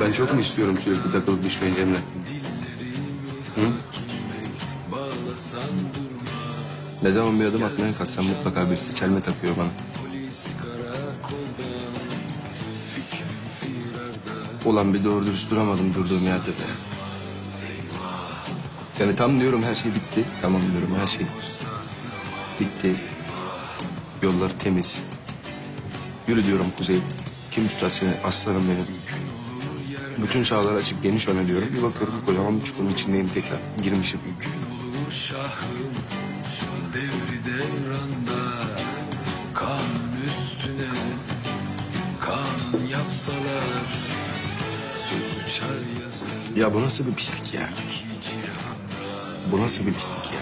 Ben çok mu istiyorum sürekli takılıp düşmeyi Cemre? Hı? Ne zaman bir adım atmaya kalksam mutlaka birisi çelme takıyor bana. Ulan bir doğru dürüst duramadım durduğum yerde de. Yani tam diyorum her şey bitti. Tamam diyorum her şey bitti. Yollar temiz. Yürü diyorum kuzey. Kim tutar seni aslanım benim. Bütün sahalar açık geniş öne diyorum. Bir bakıyorum kocaman bir çukurun içindeyim tekrar. Girmişim. Şahım devri devranda Kanun üstüne kanun yapsalar Söz uçar yazı Ya bu nasıl bir pislik ya? Bu nasıl bir pislik ya?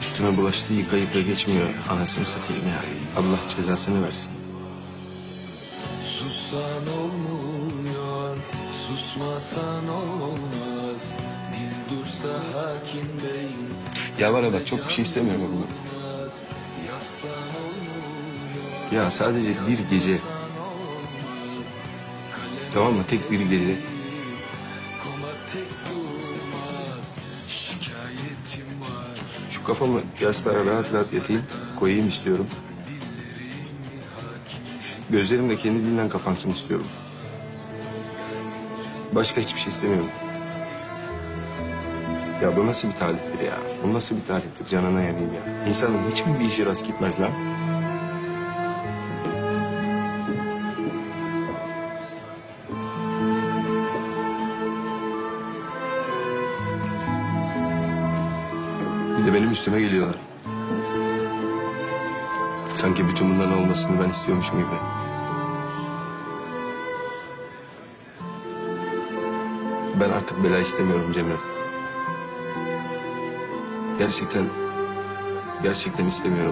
Üstüme bulaştı yıka yıka geçmiyor. Anasını satayım ya. Allah cezasını versin. Sussan olmuyor susmasan olmaz Dil dursa hakim bey Ya bana bak çok bir şey istemiyorum olmuyor Ya sadece bir gece tamam mı? Tek bir gece. var Şu kafamı yastığa rahat rahat yatayım. Koyayım istiyorum. Gözlerim de kendiliğinden kapansın istiyorum. Başka hiçbir şey istemiyorum. Ya bu nasıl bir talihtir ya? Bu nasıl bir talihtir? Canına yanayım ya. İnsanın hiç mi bir işi rast gitmez lan? Bir de benim üstüme geliyorlar. Sanki bütün bunların olmasını ben istiyormuşum gibi. Ben artık bela istemiyorum Cemre. Gerçekten, gerçekten istemiyorum.